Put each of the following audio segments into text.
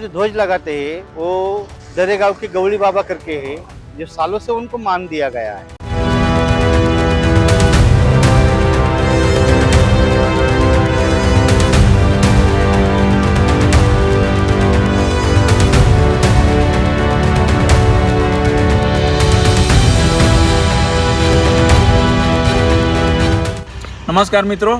ऊपर जो ध्वज लगाते हैं वो दरे गांव के गौड़ी बाबा करके है जो सालों से उनको मान दिया गया है નમસ્કાર મિત્રો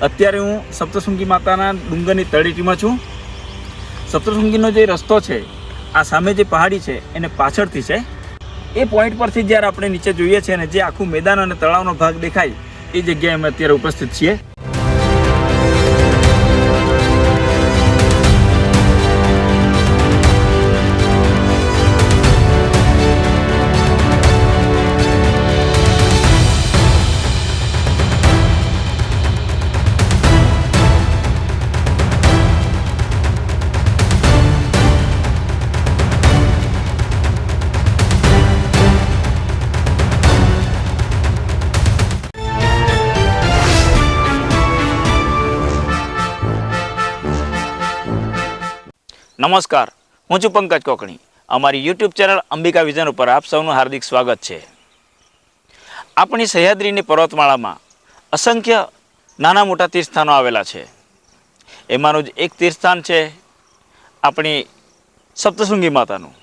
અત્યારે હું સપ્તશૃંગી માતાના ડુંગરની તળેટીમાં છું સપ્તશૃંગીનો જે રસ્તો છે, આ સામે જે પહાડી છે, એને પાછળથી છે. એ પોઈન્ટ પરથી જ્યારે આપણે નીચે જોઈએ છીએ અને જે આખું મેદાન અને તળાવનો ભાગ દેખાય, એ જગ્યાએ અમે અત્યારે ઉપસ્થિત છીએ. નમસ્કાર, હું છું પંકજ કોકણી. અમારી યુટ્યુબ ચેનલ અંબિકા વિઝન ઉપર આપ સૌનું હાર્દિક સ્વાગત છે. આપણી સહ્યાદ્રીની પર્વતમાળામાં અસંખ્ય નાના મોટા તીર્થસ્થાનો આવેલા છે. એમાંનું જ એક તીર્થસ્થાન છે આપણી સપ્તશૃંગી માતાનું.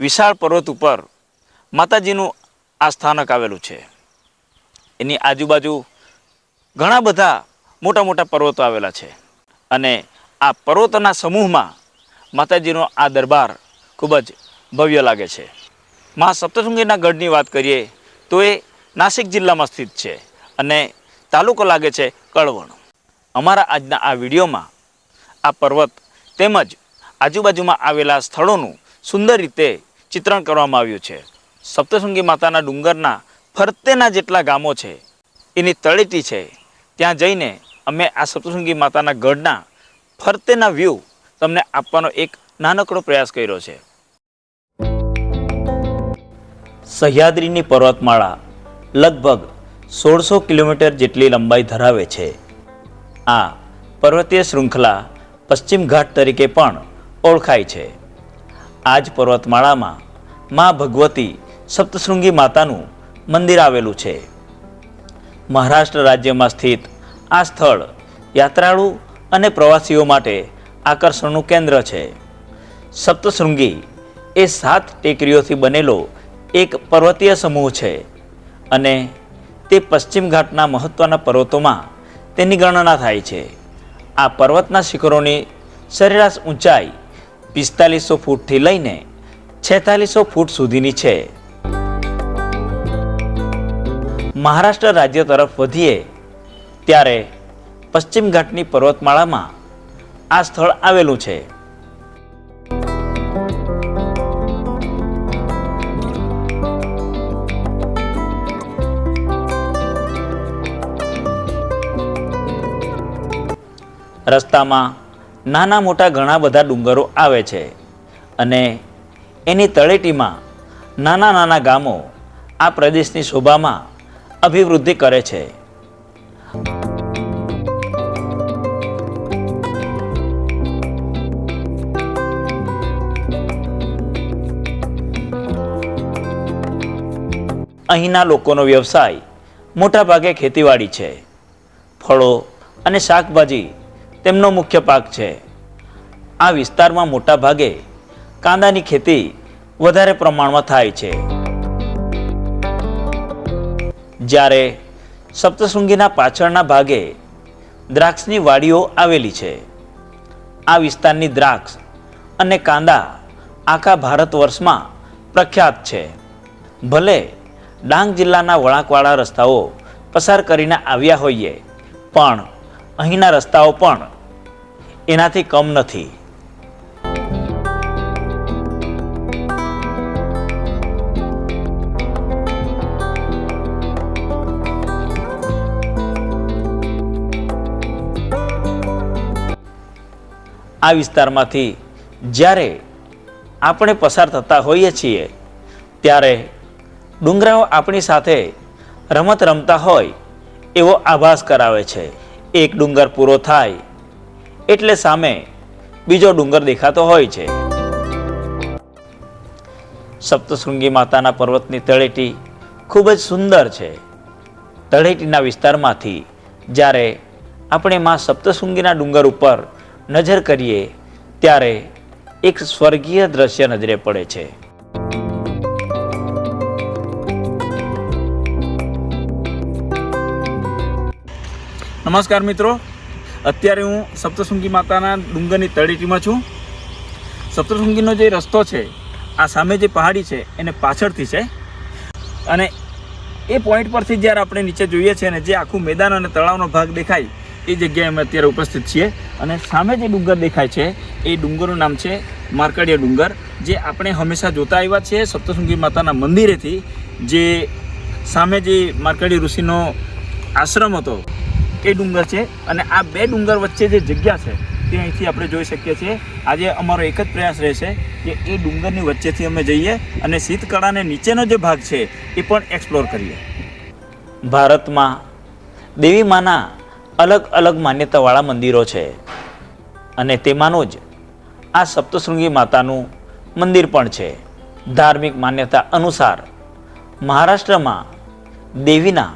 વિશાળ પર્વત ઉપર માતાજીનું આ સ્થાનક આવેલું છે. એની આજુબાજુ ઘણા બધા મોટા મોટા પર્વતો આવેલા છે. અને આ પર્વતોના સમૂહમાં માતાજીનો આ દરબાર ખૂબ જ ભવ્ય લાગે છે. મા સપ્તશૃંગીના ગઢની વાત કરીએ તો એ નાસિક જિલ્લામાં સ્થિત છે અને તાલુકો લાગે છે કળવણ. અમારા આજના આ વિડીયોમાં આ પર્વત તેમજ આજુબાજુમાં આવેલા સ્થળોનું સુંદર રીતે ચિત્રણ કરવામાં આવ્યું છે. સપ્તશૃંગી માતાના ડુંગરના ફરતેના જેટલા ગામો છે, એની તળેટી છે, ત્યાં જઈને અમે આ સપ્તશૃંગી માતાના ગઢના ફરતેના વ્યૂ તમને આપવાનો એક નાનકડો પ્રયાસ કર્યો છે. સહ્યાદ્રીની પર્વતમાળા લગભગ સોળસો કિલોમીટર જેટલી લંબાઈ ધરાવે છે. આ પર્વતીય શૃંખલા પશ્ચિમ ઘાટ તરીકે પણ ઓળખાય છે. આ જ પર્વતમાળામાં મા ભગવતી સપ્તશૃંગી માતાનું મંદિર આવેલું છે. મહારાષ્ટ્ર રાજ્યમાં સ્થિત આ સ્થળ યાત્રાળુ અને પ્રવાસીઓ માટે આકર્ષણનું કેન્દ્ર છે. સપ્તશૃંગી એ સાત ટેકરીઓથી બનેલો એક પર્વતીય સમૂહ છે અને તે પશ્ચિમ ઘાટના મહત્ત્વના પર્વતોમાં તેની ગણના થાય છે. આ પર્વતના શિખરોની સરેરાશ ઊંચાઈ પિસ્તાલીસો ફૂટથી લઈને છેતાલીસો ફૂટ સુધીની છે. મહારાષ્ટ્ર રાજ્ય તરફ વધીએ, ત્યારે પશ્ચિમ ઘાટની પર્વતમાળામાં આ સ્થળ આવેલું છે. રસ્તામાં નાના મોટા ઘણા બધા ડુંગરો આવે છે અને એની તળેટીમાં નાના નાના ગામો આ પ્રદેશની શોભામાં અભિવૃદ્ધિ કરે છે. અહીંના લોકોનો વ્યવસાય મોટાભાગે ખેતીવાડી છે. ફળો અને શાકભાજી તેમનો મુખ્ય પાક છે. આ વિસ્તારમાં મોટાભાગે કાંદાની ખેતી વધારે પ્રમાણમાં થાય છે. જ્યારે સપ્તશૃંગીના પાછળના ભાગે દ્રાક્ષની વાડીઓ આવેલી છે. આ વિસ્તારની દ્રાક્ષ અને કાંદા આખા ભારત વર્ષમાં પ્રખ્યાત છે. ભલે ડાંગ જિલ્લાના વળાંકવાળા રસ્તાઓ પસાર કરીને આવ્યા હોઈએ. પણ અહીંના રસ્તાઓ પણ એનાથી કમ નથી. આ વિસ્તારમાંથી જ્યારે આપણે પસાર થતા હોઈએ છીએ, ત્યારે ડુંગરાઓ આપણી સાથે રમત રમતા હોય એવો આભાસ કરાવે છે. એક ડુંગર પૂરો થાય એટલે સામે બીજો ડુંગર દેખાતો હોય છે. સપ્તશૃંગી માતાના પર્વતની તળેટી ખૂબ જ સુંદર છે. તળેટીના વિસ્તારમાંથી જ્યારે આપણે માં સપ્તશૃંગીના ડુંગર ઉપર નજર કરીએ, ત્યારે એક સ્વર્ગીય દ્રશ્ય નજરે પડે છે. નમસ્કાર મિત્રો. અત્યારે હું સપ્તશૃંગી માતાના ડુંગરની તળેટીમાં છું. સપ્તશૃંગીનો જે રસ્તો છે, આ સામે જે પહાડી છે, એને પાછળથી છે. અને એ પોઈન્ટ પરથી જ્યારે આપણે નીચે જોઈએ છીએ અને જે આખું મેદાન અને તળાવનો ભાગ દેખાય, એ જગ્યાએ અમે અત્યારે ઉપસ્થિત છીએ. અને સામે જે ડુંગર દેખાય છે, એ ડુંગરનું નામ છે માર્કડિયા ડુંગર, જે આપણે હંમેશા જોતા આવ્યા છીએ સપ્તશૃંગી માતાના મંદિરેથી. જે સામે જે માર્કડી ઋષિનો આશ્રમ હતો એ ડુંગર છે અને આ બે ડુંગર વચ્ચે જે જગ્યા છે, તે અહીંથી આપણે જોઈ શકીએ છીએ. આજે અમારો એક જ પ્રયાસ રહેશે કે એ ડુંગરની વચ્ચેથી અમે જઈએ અને શીતકળાને નીચેનો જે ભાગ છે, એ પણ એક્સપ્લોર કરીએ. ભારતમાં દેવી માના અલગ અલગ માન્યતાવાળા મંદિરો છે અને તેમાંનું જ આ સપ્તશૃંગી માતાનું મંદિર પણ છે. ધાર્મિક માન્યતા અનુસાર મહારાષ્ટ્રમાં દેવીના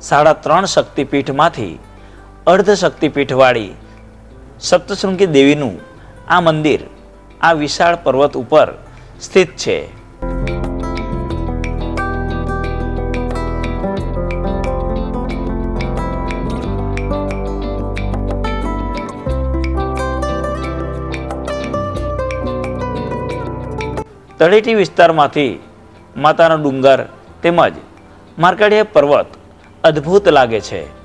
સાડા ત્રણ શક્તિપીઠમાંથી અર્ધ શક્તિપીઠવાળી સપ્તશૃંગી દેવીનું આ મંદિર આ વિશાળ પર્વત ઉપર સ્થિત છે. તળેટી વિસ્તારમાંથી માતાનો ડુંગર તેમજ માર્કડીય પર્વત અદ્ભુત લાગે છે.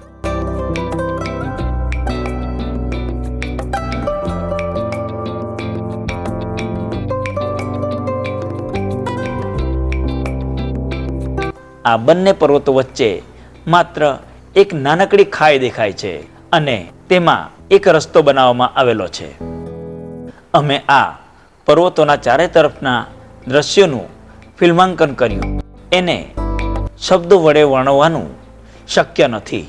આ બંને પર્વતો વચ્ચે માત્ર એક નાનકડી ખાઈ દેખાય છે અને તેમાં એક રસ્તો બનાવવામાં આવેલો છે. અમે આ પર્વતોના ચારે તરફના દ્રશ્યોનું ફિલ્માંકન કર્યું. એને શબ્દો વડે વર્ણવવાનું શક્ય નથી.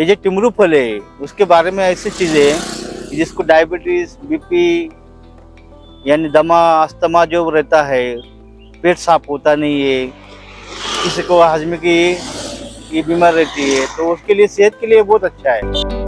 ये जो टिमरू फल है, उसके बारे में ऐसी चीज़ें हैं जिसको डायबिटीज़ बीपी यानी दमा, अस्थमा जो रहता है, पेट साफ़ होता नहीं है, किसी को हजमे की ये बीमार रहती है तो उसके लिए सेहत के लिए बहुत अच्छा है।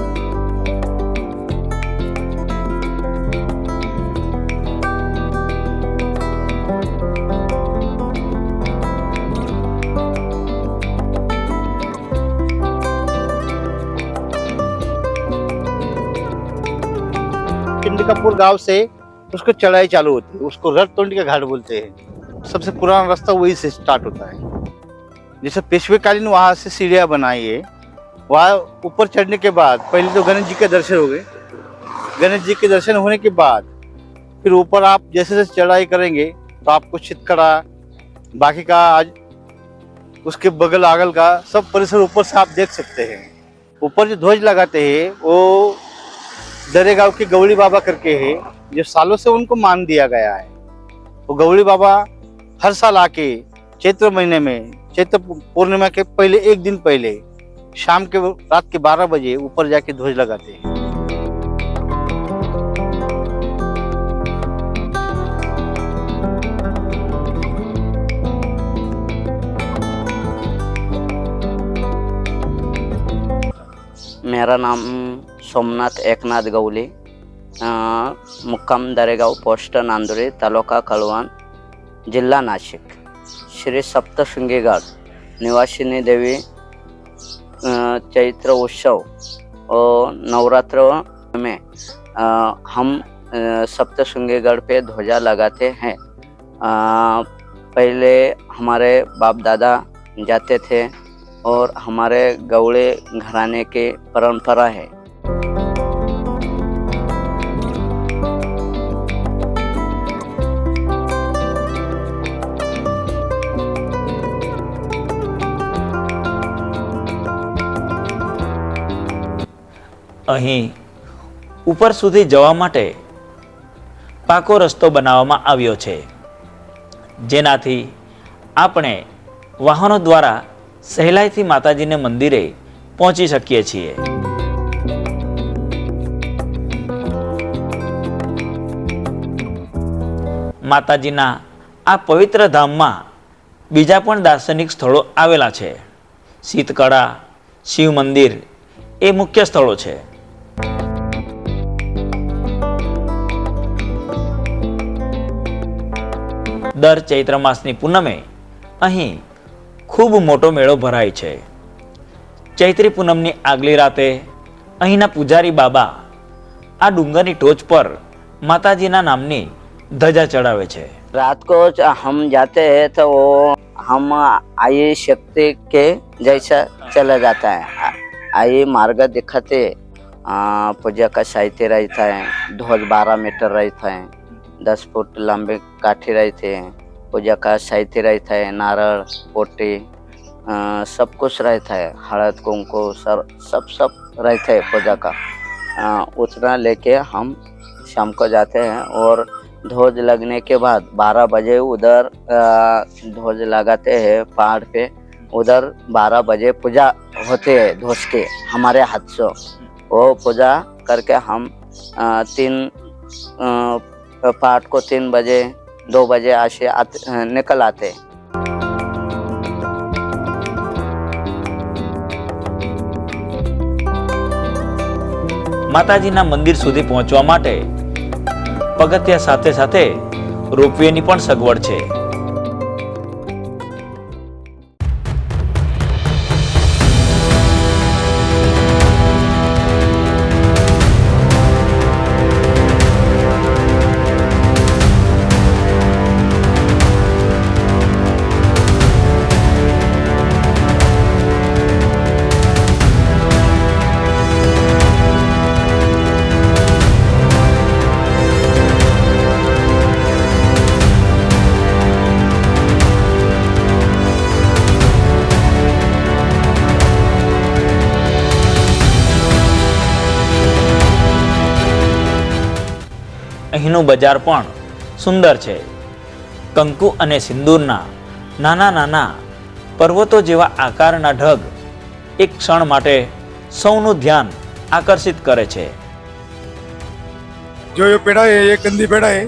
पिंडकापुर गाँव से उसको चढ़ाई चालू होती है। उसको रथ तोंडी का घाट बोलते हैं। सबसे पुराना रास्ता वही से स्टार्ट होता है। जैसे पेशवेकालीन वहाँ से सीढ़ियाँ बनाई है वहाँ ऊपर चढ़ने के बाद, पहले तो गणेश जी के दर्शन हो गए। गणेश जी के दर्शन होने के बाद, फिर ऊपर आप जैसे जैसे चढ़ाई करेंगे तो आपको चितकड़ा बाकी का आज उसके बगल आगल का सब परिसर ऊपर से आप देख सकते हैं। ऊपर जो ध्वज लगाते हैं, वो दरे गाँव के गौड़ी बाबा करके है, जो सालों से उनको मान दिया गया है। वो गौड़ी बाबा हर साल आके चैत्र महीने में, चैत्र पूर्णिमा के पहले एक दिन पहले शाम के रात के 12 बजे ऊपर जाके ध्वज लगाते हैं। मेरा नाम सोमनाथ एकनाथ गवली अ, मुक्काम दरेगाव पोस्ट नांदुरी तालुका कळवण जिल्हा नाशिक. श्री सप्तशृंगीगढ़ निवासिनी देवी चैत्र उत्सव और नवरात्र में हम सप्तशृंगीगढ़ पे ध्वजा लगाते हैं। पहले हमारे बाप दादा जाते थे और हमारे गौड़े घराने की परंपरा है। અહીં ઉપર સુધી જવા માટે પાકો રસ્તો બનાવવામાં આવ્યો છે. જેનાથી આપણે વાહનો દ્વારા સહેલાઈથી માતાજીને મંદિરે પહોંચી શકીએ છીએ. માતાજીના આ પવિત્ર ધામમાં બીજા પણ દાર્શનિક સ્થળો આવેલા છે. શીતકળા, શિવ મંદિર એ મુખ્ય સ્થળો છે. દર ચૈત્ર માસની પૂનમે અહીં ખૂબ મોટો મેળો ભરાય છે ચૈત્રી પૂનમની આગલી રાતે અહીંના પૂજારી બાબા આ ડુંગરની ટોચ પર માતાજીના નામની ધજા ચડાવે છે रात को ज- हम जाते हैं तो वो हम आई शक्ति के जैसा चला जाता है आ- आई मार्ग दिखाते आ, पूजा का साहित्य रहता है ध्वज बारह मीटर रहता है दस फुट लंबे काठी रहते हैं पूजा का साहित्य रहता है नारळ पोटी आ, सब कुछ रहता है हड़द कुमकुम सर सब सब रहता है पूजा का। आ, उतना लेके हम शाम को जाते हैं और ध्वज लगने के बाद 12 बजे उधर ध्वज लगाते हैं पहाड़ पे। उधर 12 बजे पूजा होते है ध्वज के हमारे हाथ से। वो पूजा करके हम अ, तीन पहाड़ को तीन बजे दो बजे ऐसे आते अ, निकल आते हैं। માતાજીના મંદિર સુધી પહોંચવા માટે પગથિયા સાથે સાથે રોપવેની પણ સગવડ છે અહીંનું બજાર પણ સુંદર છે કંકુ અને સિંદૂરના નાના નાના પર્વતો જેવા આકારના ઢગ એક ક્ષણ માટે સૌનું ધ્યાન આકર્ષિત કરે છે जो ये पेड़ा है ये कंदी पेड़ा है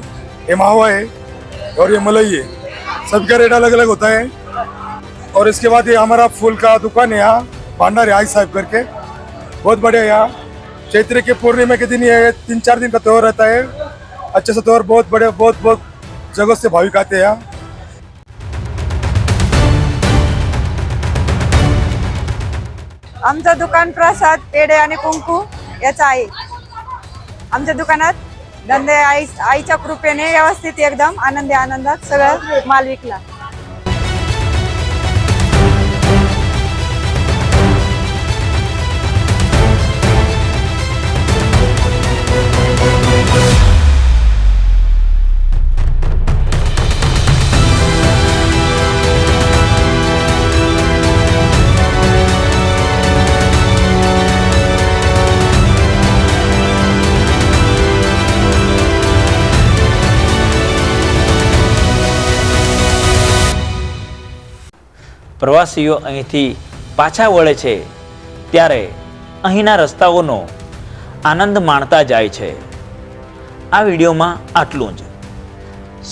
ये मावा है और ये मलई है सबका रेट अलग अलग होता है और इसके बाद ये हमारा फूल का दुकान है यहाँ भंडार है आई साहब करके बहुत बढ़िया यहाँ चैत्र के पूर्णिमा के दिन ये तीन चार दिन का त्योहार रहता है अच्छे से तौर बहुत बड़े बहुत बहुत जगह से भाविक आते हैं यहाँ। आमचं दुकान प्रसाद पेढे आणि कुंकू याचं आहे. आमच्या दुकानात धंदे आई आईच्या कृपेने व्यवस्थित एकदम आनंदी आनंदात सगळं माल विकला. પ્રવાસીઓ અહીંથી પાછા વળે છે, ત્યારે અહીંના રસ્તાઓનો આનંદ માણતા જાય છે. આ વિડીયોમાં આટલું જ.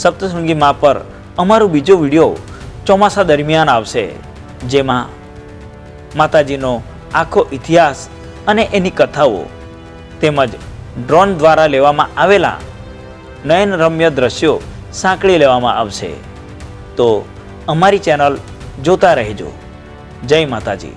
સપ્તશૃંગીમાં પર અમારો બીજો વીડિયો ચોમાસા દરમિયાન આવશે, જેમાં માતાજીનો આખો ઇતિહાસ અને એની કથાઓ તેમજ ડ્રોન દ્વારા લેવામાં આવેલા નયનરમ્ય દ્રશ્યો સાંકળી લેવામાં આવશે. તો અમારી ચેનલ જોતા રહેજો. જય માતાજી.